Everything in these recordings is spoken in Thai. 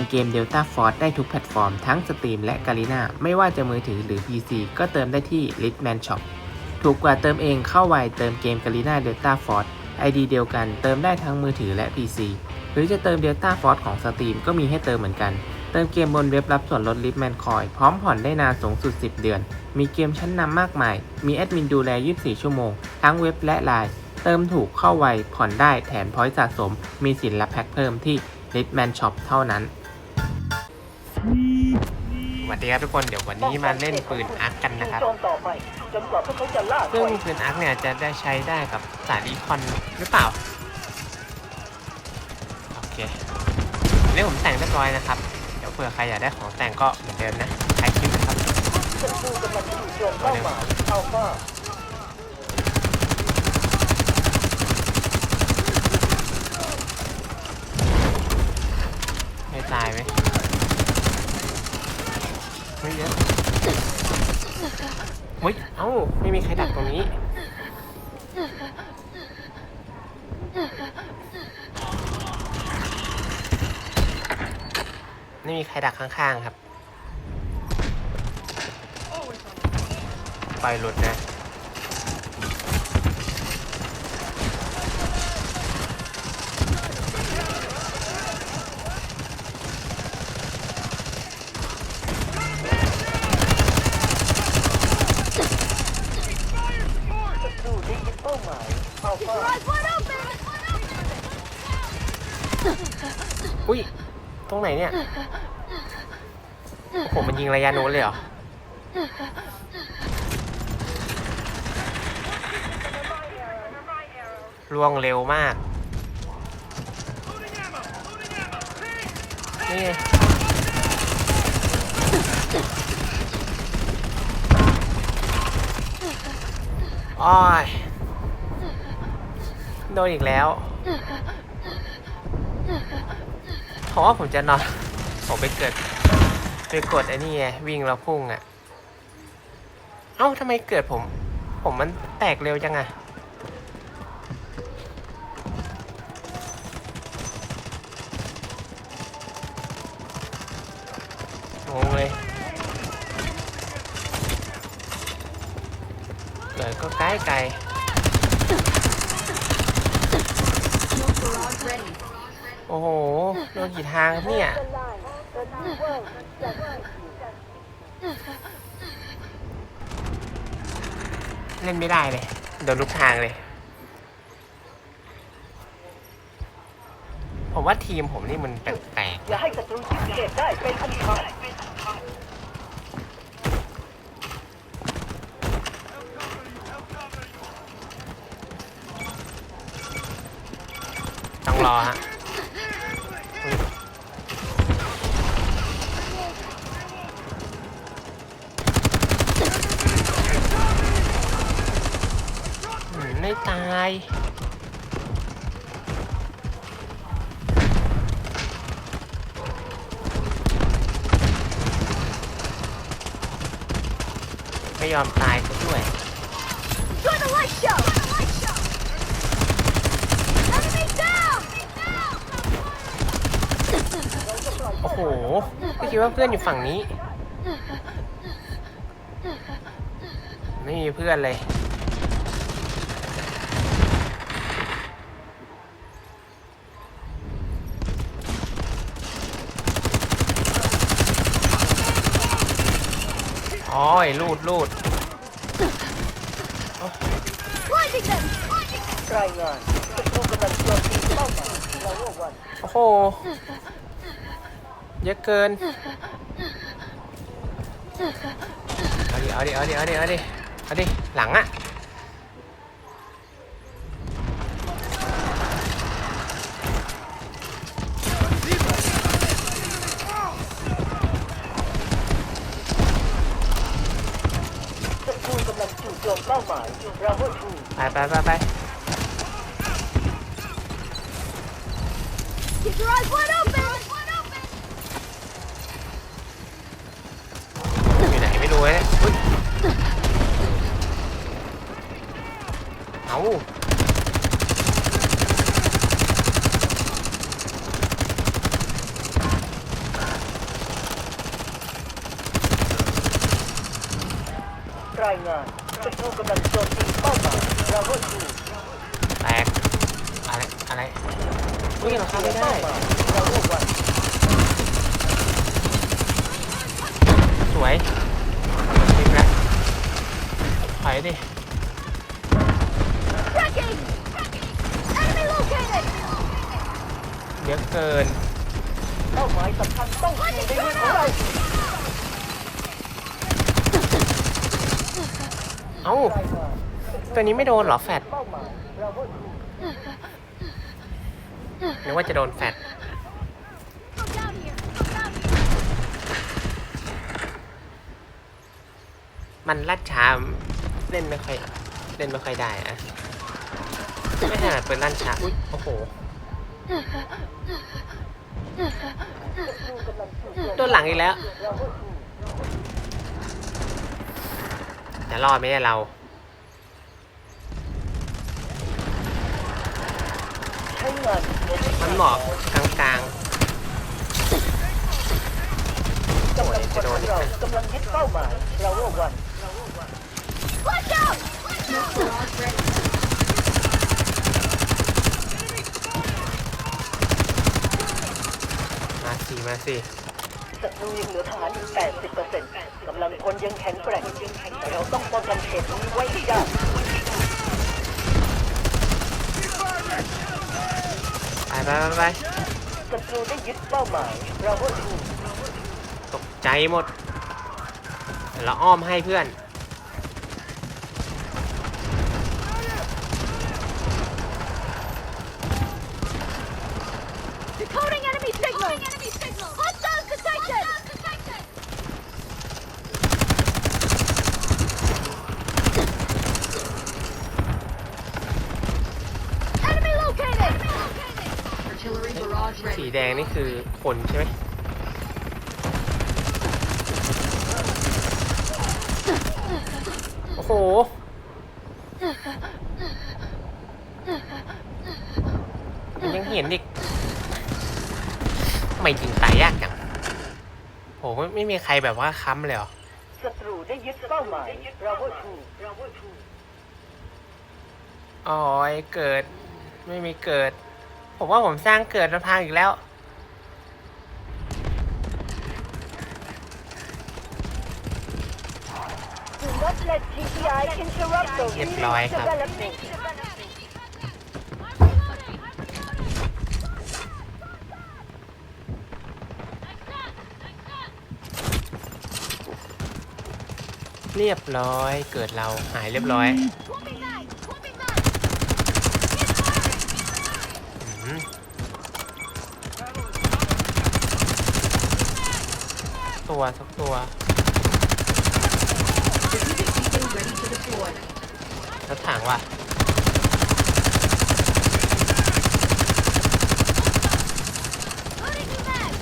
มเกม Delta Force ได้ทุกแพลตฟอร์มทั้งสตรีมและกาลินาไม่ว่าจะมือถือหรือ PC ก็เติมได้ที่ Litman Shop ถูกกว่าเติมเองเข้าไวเติมเกมกาลินา Delta Force ID เดียวกันเติมได้ทั้งมือถือและ PC หรือจะเติม Delta Force ของสตรีมก็มีให้เติมเหมือนกัน เติมเกมบนเว็บรับส่วนลด Litman Coin พร้อมผ่อนได้นานสูงสุด 10 เดือน มีเกมชั้นนำมากมาย มีแอดมินดูแล 24 ชั่วโมง ทั้งเว็บและไลน์เติมถูกเข้าไวผ่อนได้แถมพอยต์สะสม มีสินและแพ็คเพิ่มที่ Litman Shop เท่านั้น วัสดีครับทุกคนเดี๋ยววันนี้มาเล่นปืนอาร์คกันนะครับโจมต่อไปจนกว่าพวกเขาจะล่าซึ่งปืนอาร์คเนี่ยจะได้ใช้ได้กับสายรีคอนหรือเปล่า โอเคอันนี่ผมแต่งเรียบร้อยนะครับ เดี๋ยวเผื่อใครอยากได้ของแต่งก็เหมือนเดิมนะใช้คลิปนะครับ ศัตรูกำลังจู่โจมเป้าหมายอัลฟา ไม่ตายไหมไม่เยอะ เฮ้ย เอ้า ไม่มีใครดักตรงนี้ไม่มีใครดักข้างๆครับ ไปรถนะ ศัตรูได้ยึดเป้าหมายอัลฟา อุ้ย ต รงไหนเนี่ยโอ้โหมันยิงระยะโน้นเลยเหรอล่วงเร็วมาก นี่ไงอ้อยโดนอีกแล้ว เพราะว่าผมจะนอนผมไปเกิดไปกดไอ้นี่ไงวิ่งแล้วพุ่งอะ เอ้าทำไมเกิดผม ผมมันแตกเร็วจังอะงงเลยเกิดก็ใกล้ไกล โอ้โห โด นกี่ทางครับเนี่ย เล่นไม่ได้เลย โดนลูกทางเลย ผมว่าทีมผมนี่มันแปลกอย่าให้ศัตรูยึดเขตได้เป็นอันขาดๆต้องรอฮะอุ๊ยอืมไม่ ตาย ไม่ยอมตายซะด้วย Join the light show! Enemy down! โอ้โห ไม่คิดว่าเพื่อนอยู่ฝั่งนี้ ไม่มีเพื่อนเลย โอ้ยลูดลูด Blinding them! รายงานศัตรูกำลังโจมตีเป้าหมายลาโววันโอ้โห เยอะเกิน เอาดิ เอาดิ เอาดิ เอาดิ เอาดิ เอาดิ หลังอะ ไปไปไปไปอยู่ไหนไม่รู้เว้ยอ๊ยเอารางาน ศัตรูกำลังโจมตีเป้าหมายเราก็ถูกแตกอะไรอะไรวิ่งหลังคาไม่ได้เราก็วันสวยยิงแล้วถอยดิเยอะเกินเป้าหมายสำคัญต้องอยู่ในมือของเรา อ้า ตัวนี้ไม่โดนเหรอแฟดนึกว่าจะโดนแฟดมันลัดช้าเล่นไม่ค่อยเล่นไม่ค่อยได้อะไม่ถนัดเป็นลั่นช้าอุ้ยโอ้โหโดนหลังอีกแล้ว จะรอดไหมเนี่ยเราใช้งานมันเหมาะกลางกำลังคนของเรากำลังยึดเป้าหมายเราโลกวันมาสิมาสิ ศัตรูยังเหลือทหารอีก80%กำลังคนยังแข็งแกร่งแต่เราต้องป้องกันเขตนี้ไว้ให้ได้ไปไปไปไปศัตรูได้ยึดเป้าหมาย เราก็ถูกตกใจหมดเดี๋ยวเราอ้อมให้เพื่อน Decoding enemy signal! enemy signal! Hostiles detected! Enemy located! สีแดงนี่ คือคนใช่ไหมโอ้โห ยังเห็นอีกไม่จริงตายยากจังโหไม่ไม่มีใครแบบว่าค้ำเลยเหรอศัตรูได้ยึดเป้าหมายเราก็ถูกอ๋อไอ้เกิด ไม่มีเกิด ผมว่าผมสร้างเกิดมาพังอีกแล้ว เรียบร้อยครับเรียบร้อย เกิดเราหายเรียบร้อยตัวสักตัว ถถังว่ะ Loading new mag!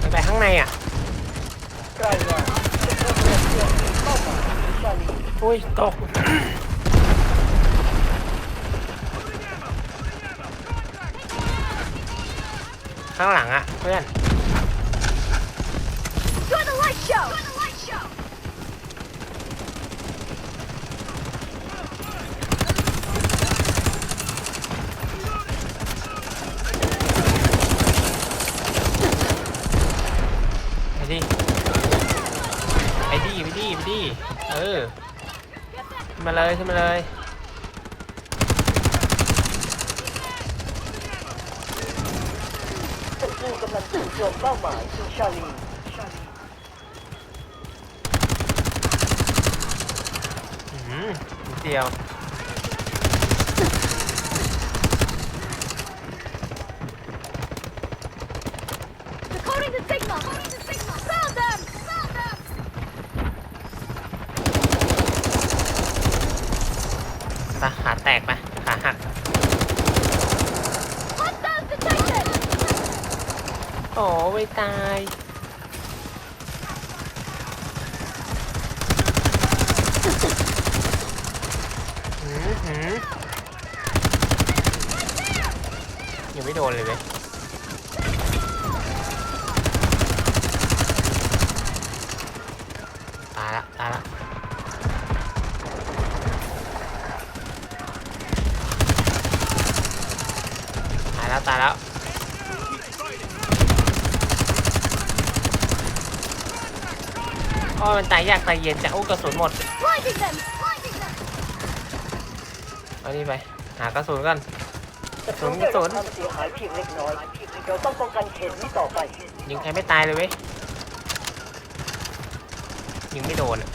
ไปไปข้างในอะ รายงานศัตรูกำลังโจมตีเป้าหมายชาลี อุ้ย ตก ข้างหลังอะ เพื่อน Join the light show! Join the light show! ไปดิ ไปดิ ไป ดิเออขึ้นมาเลยขึ้นมาเลยศัตรูกำลังจู่โจมเป้าหมายชาลีอืมนิดเดียว Decoding the signal! Decoding the signal! Found them! Found them! ไปขาแตกไปขาหัก Hostiles detected! โอ้ไม่ตาย หืมหืม ยังไม่โดนเลยเว้ยตายละตายละตายแล้วตายแล้วโอ้ย มันตายยากตายเย็นจะอู้กระสุนหมดเอานี่ไป หากระสุนกันศัตรูได้รับความเสียหายเพียงเล็กน้อยเราต้องป้องกันเขตนี้ต่อไปยิงใครไม่ตายเลยเว้ยยิงไม่โดนอะ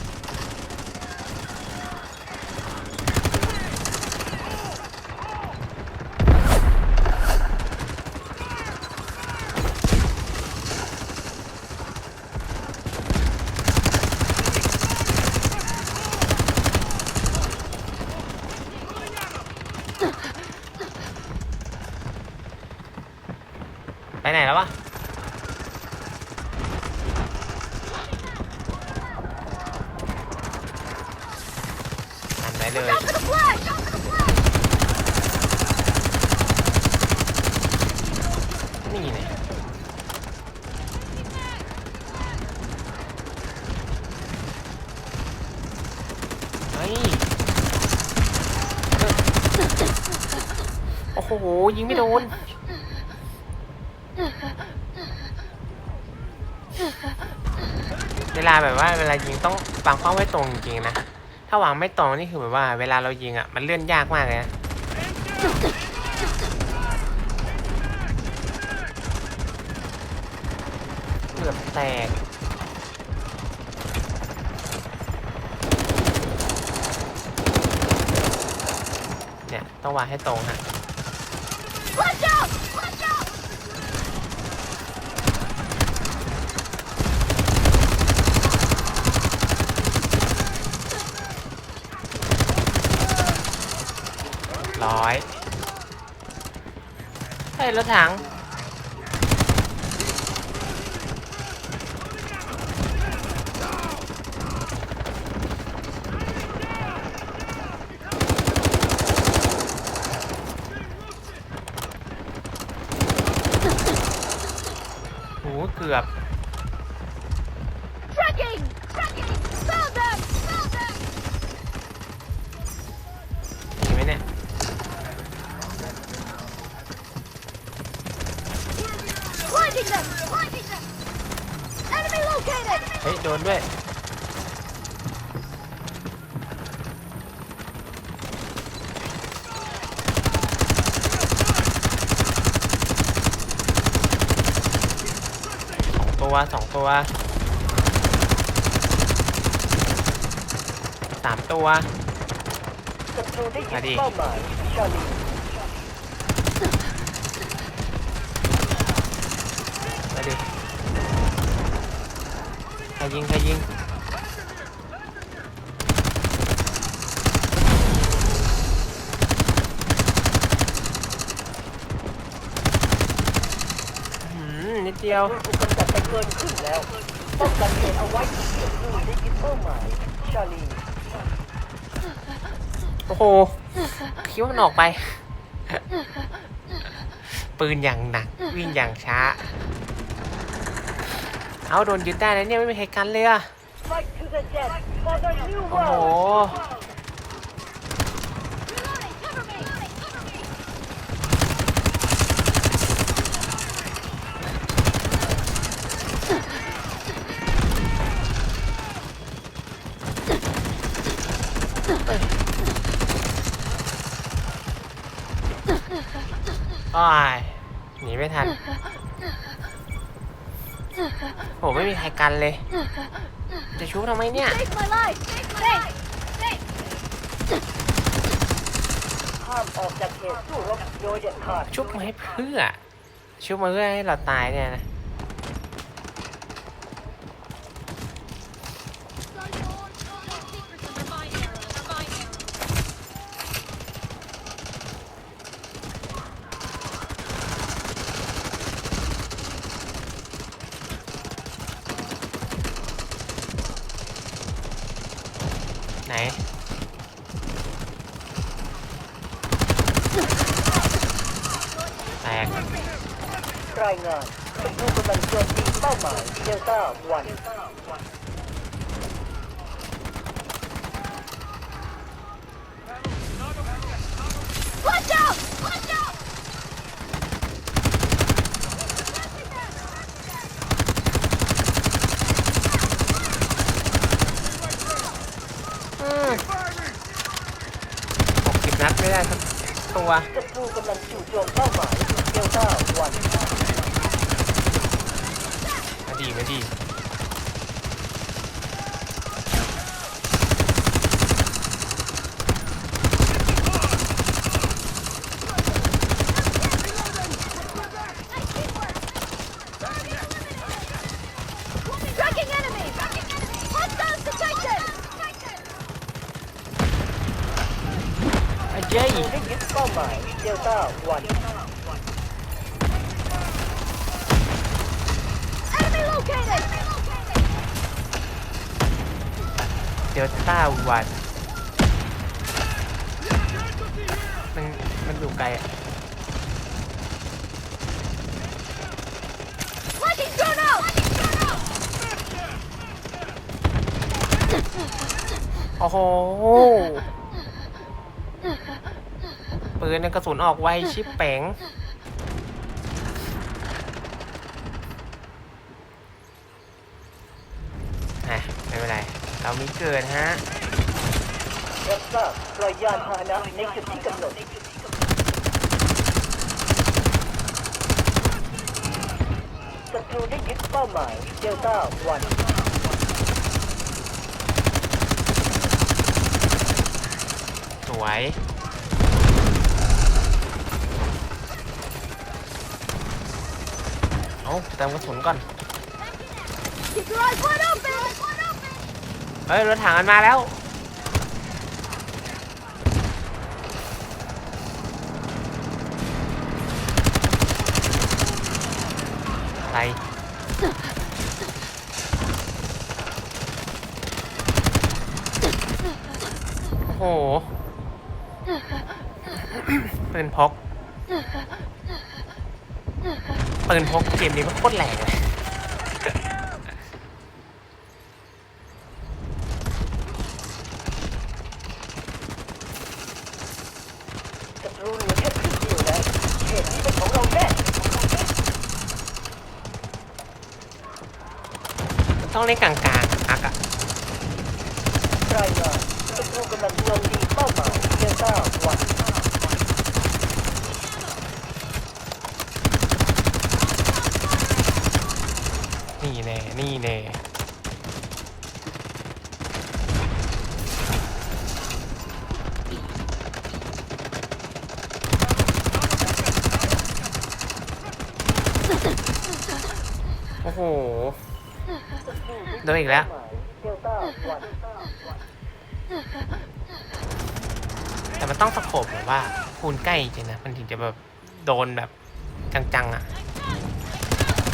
ไปไหนแล้ววะหันไปเลย Out for the flash! Out for the flash! นี่ไงเฮ้ยโอ้โห ยิงไม่โดน ลาแบบว่าเวลายิงต้องวางเป้าไว้ตรงจริงๆนะ ถ้าวางไม่ตรงนี่คือแบบว่า เวลาเรายิงอะมันเลื่อนยากมากเลยนะเกือบแตกเนี่ยต้องวางให้ตรงฮะ ร้อยเฮ้ยรถถัง โหเกือบ Tracking! Tracking! Found them! Found them! มีไหมเนี่ย Blinding them! Blinding them! Enemy located! เฮ้ยโดนด้วยสองตัวสองตัวสามตัวศัตรูได้ยึมาด ดิ เป้าหมายชาลี มาดิใคร ยิงใครยิงหืมนิดเดียวถูกกำจัดไปเกินครึ่งแล้วป้องกันเขตเอาไว้ศัตรูได้ยึดเป้าหมายชาลีโอ้โห คิดว่ามันออกไป ปืนอย่างหนัก วิ่งอย่างช้า เอาโดนยึดได้แล้วเนี่ยไม่มีใครกันเลยอะโอ้โห กันเลย จะชุบทำไมเนี่ย Save my life! Save my life! Save! ห้ามออกจากเขตสู้รบโดยเด็ดขาด ชุบมาให้เพื่อ ชุบมาเพื่อให้เราตายเนี่ยนะ ไหน แต ก รายงานศัตรูกำลังโจมตีเป้า หมายเดลต้าวัน Watch out! Watch out! หกสิบนัดไม่ได้สักตัว ศัตรูกำลังจู่โจมเป้าหมายเดลต้าวัน มาดีมาดีอาเจย ได้ยึดเป้าหมายเดลต้าวัน Enemy located! เดลต้าวัน มัน มันอยู่ไกลอะ Lighting drone out! โอ้โห ปืนเนี่ย กระสุนออกไวชิปแป๋งอะไม่เป็นไร เรามีเกิดฮะ รับทราบปล่อยยานพาหนะในจุดที่กำหนดศัตรูได้ยึดเป้าหมายเดลต้าวันสวย เอาเติมกระสุนก่อน Keep your eyes wide open! เฮ้ยรถถังมันมาแล้วใครโอ้โหปืนพก ปืนพกเกมนี้มันโคตรแรงเลยศัตรูเหลือแค่ครึ่งเดียวแล้วเขตนี้เป็นของเราแน่ต้องเล่นกลางๆอักอะ รายงานศัตรูกำลังโจมตีเป้าหมายเดลต้าวัน นี่แน่ นี่แน่ โอ้โห โดน อีกแล้วเดลต้าวันแต่มันต้องสโคบแบบว่าคูณใกล้จริงๆนะ มันถึงจะแบบโดนแบบจังๆอะ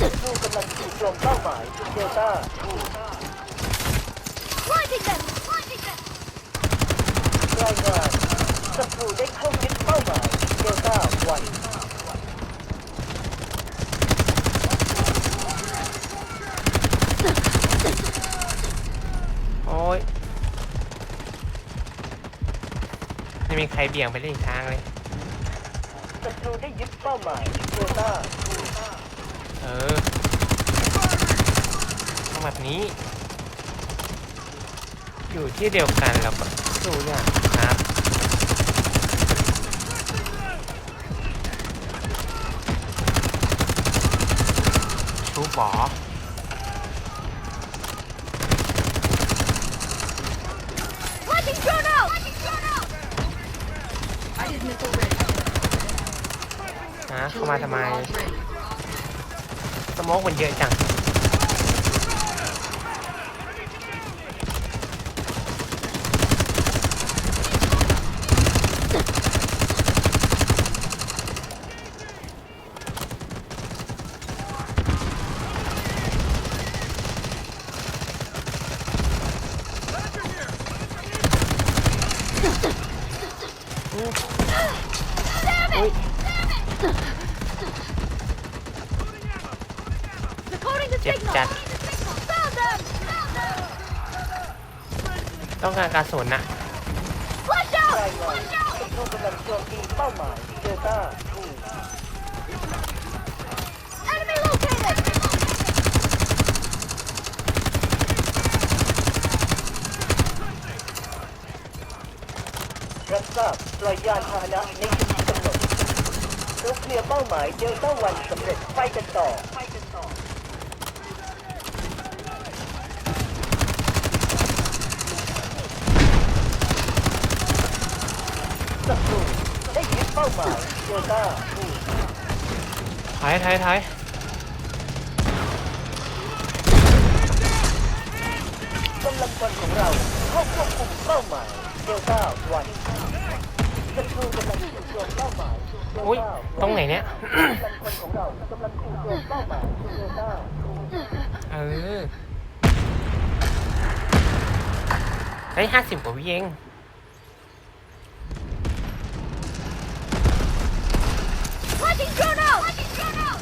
ศัตรูกำลังจู่โจมเป้าหมายเดลต้าทู Blinding them! Blinding them! รายงานศัตรูได้เข้ายึดเป้าหมายเดลต้าวัน โอ้ยไม่มีใค รเบี่ยงไปได้อีกทางเลย ศัตรูได้ยึดเป้าหมายเดลต้าทูเออต้องแบบนี้ อยู่ที่เดียวกันแล้วก็สู้ยากครับชูบอ Lighting drone out! Lighting drone out! I did missile ready. ฮะเข้ามาทำไม สโมกมันเยอะจัง Damn it! Damn it! เจ็บ signal. จัด Found them. ต้อง การกระสุนนะรายงานศัตรูกำลังโจมตีเป้าหมายเดลต้าทูรับทราบปล่อยยานพาหนะในจุดที่กำหนดเราเคลียร์เป้าหมายเดลต้าวันสำเร็จไปกันต่อ ศัตรูได้ยึด เป้าหมายเดลต้าทูถอยถอยถอยกำลังพลของเราเข้าควบคุมเป้าหมายเดลต้าวันศัตรูกำลังถูกโจมเป้าหมายอุ้ยต้าตรงไหนเนี่ย กำลังพลของเรากำลังถูกโจมเป้าหมายเดลต้าเออ เฮ้ยห้าสิบกว่าวิเอง Launching drone out. Launching drone out.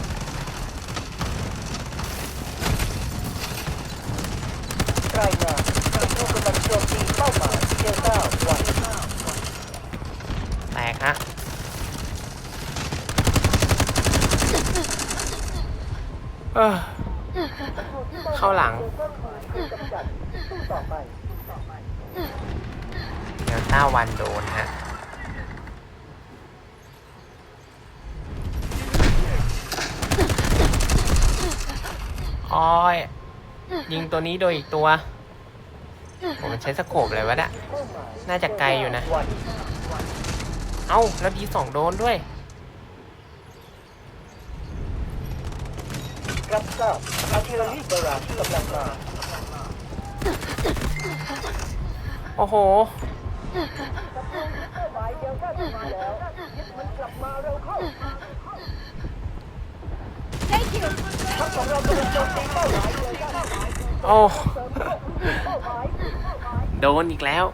รายงานศัตรูกำลังโจมตีเป้าหมายเดลต้าวันแตกฮะ เออเข้าหลังเดลต้าวันโดนฮะ โอ้ยยิงตัวนี้โดยอีกตัวผมมันใช้สโคปอะไรวะเนี่ยเป้าหมายน่าจะไกลอยู่นะวันเอ้า แล้วดีสองโดนด้วย รับทราบอาร์ติลลีบราชกำลังมา โอ้โหเป้าหมายเดลต้าทูแล้วยึดมันกลับมาเร็วเข้า Thank you. ทัพของเรากำลังโจมตีเป้าหมายโอ้ โดนอีกแล้ว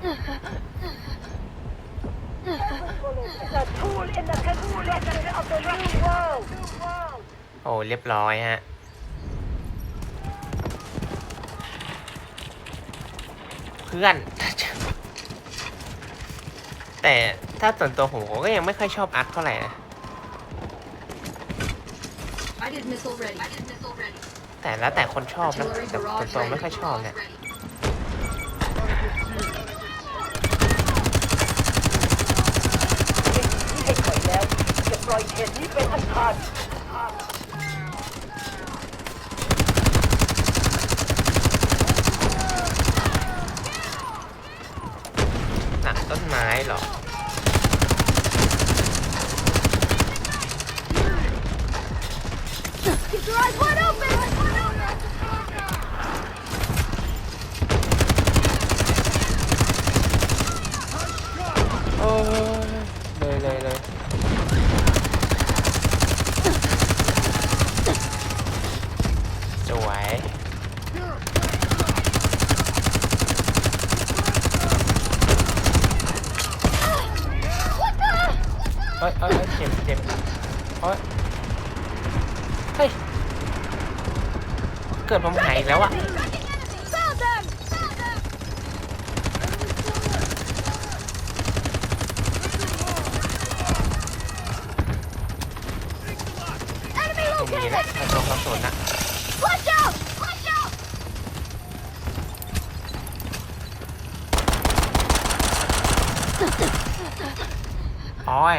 โอ้ เรียบร้อยฮะ เพื่อน แต่ถ้าส่วนตัวผมผมก็ยังไม่ค่อยชอบอาร์ตเท่าไหร่นะ I did missile ready. I did missile. แต่แล้วแต่คนชอบนะแต่ส่วนตัว ready. ไม่ค่อยชอบเนี่ยให้ถอยแล้วจะปล่อยเขตนี้เป็นอันขาดหนักต้นไม้เหรอ Keep your eyes wide open. โอ้ยเลยเลยเลยสวย เอ้ยเอ้ยเอ้ยเจ็บเจ็บเอ้ยเฮ้ย เกิดผมหายอีกแล้วอะ Found them. ี้แหละกระโจนกระสุนอะ Flash out. Flash out. โอ้ย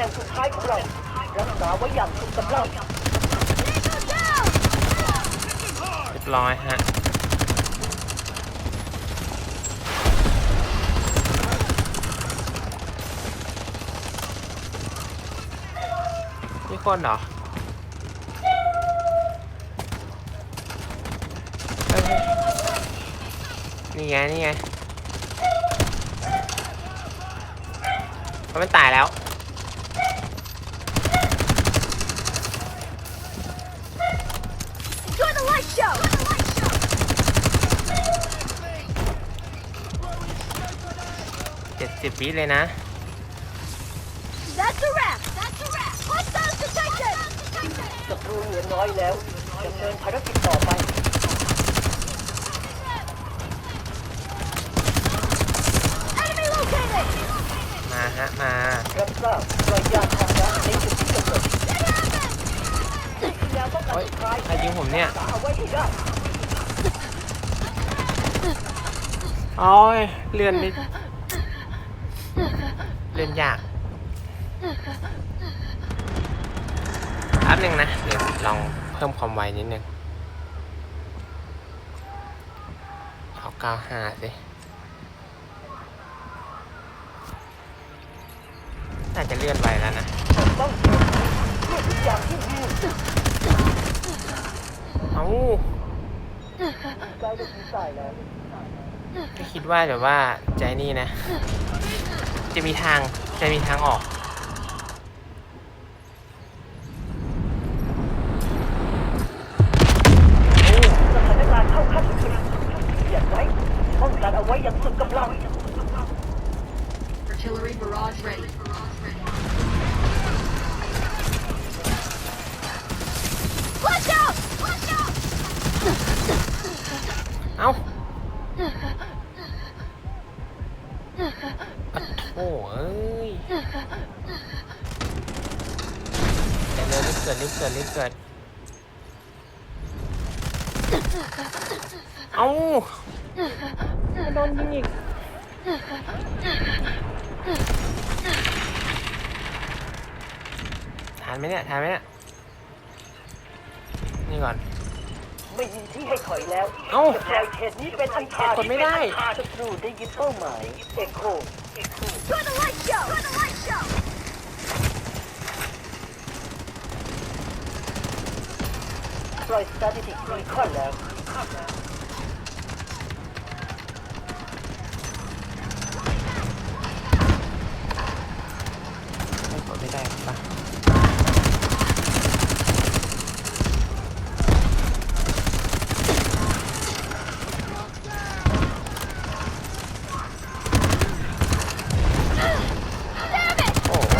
น่งสุดท้ายของเรารักษาไว้อย่างสุดกำลังเรียบร้อยฮะมีคนเหรอนี่ไง นี่ไง มันตายแล้ว วิเลยนะ That's a wrap! That's a wrap! Hostiles detected! ศัตรูเหลือน้อยแล้วดำเนินภารกิจต่อไป Enemy located! มาฮะมารับทราบปล่อยยานพาหนะในจุดที่กำหนดแนวป้องกันโอ้ยสุดท้ายใครยิงผมเนี่ยรักษาเอาไว้ให้ได้โอ้ยเลื่อนนิดเลื่อน ยากแป๊บหนึ่งนะ เดี๋ยวลองเพิ่มความไวนิดนึง เอาเก้าห้าสิน่าจะเลื่อนไวแล้วนะเอางที่มีเอ้าใกล้จะถึงสายแล้วก็คิดว่าเดี๋ยวว่าใจนี่นะ จะมีทาง จะมีทางออก สถานการณ์เข้าขั้นวิกฤตอย่างไรป้องกันเอาไว้อย่างสุดกำลัง Artillery barrage ready. Watch out! Watch out! เอ้าปะโถเอ้ยเดี๋ยวเร็วรีบเกิดรีบเกิดรีบเกิด เอ้าโดนยิงอีก ทานไหมเนี่ยทานไหมเนี่ย นี่ก่อน ไม่มีที่ให้ถอยแล้วเอ้าจะปล่อยเขตนี้เป็นอันขาดกดไม่ได้ ศัตรูได้ยึดเป้าหมายเอ็กโค Enjoy the light show! Enjoy the light show! ปล่อยสตาติติกรีคอนแล้ว ไม่กดไม่ได้ปะโอ้โห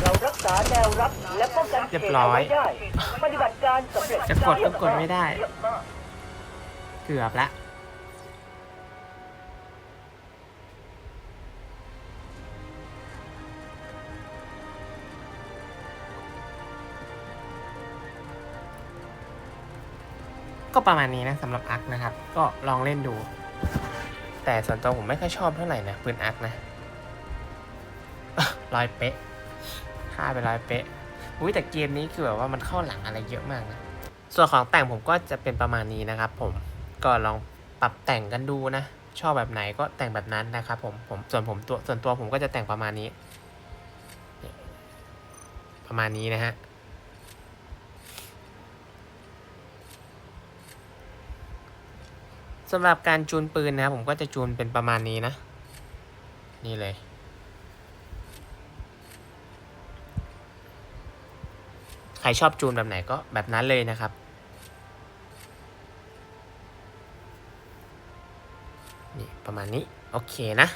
เรารักษาแนวรับและป้อง กันเขตเอาไว้ได้ปฏิบัติการสำเร็จจะกดก็กดไม่ได้ เกือบละ ก็ประมาณนี้นะสำหรับอาร์คนะครับ ก็ลองเล่นดู แต่ส่วนตัวผมไม่ค่อยชอบเท่าไหร่นะปืนอาร์คนะร้อยเป๊ะค่าไปร้อยเป๊ะ อุ้ยแต่เกมนี้คือแบบว่ามันเข้าหลังอะไรเยอะมากนะ ส่วนของแต่งผมก็จะเป็นประมาณนี้นะครับผม ก็ลองปรับแต่งกันดูนะ ชอบแบบไหนก็แต่งแบบนั้นนะครับผมผมส่วนผมตัวส่วนตัวผมก็จะแต่งประมาณนี้ ประมาณนี้นะฮะสำหรับการจูนปืนนะครับผมก็จะจูนเป็นประมาณนี้นะ นี่เลย ใค รชอบจูนแบบไหนก็แบบนั้นเลยนะครับ นี่ประมาณนี้ โอเคนะ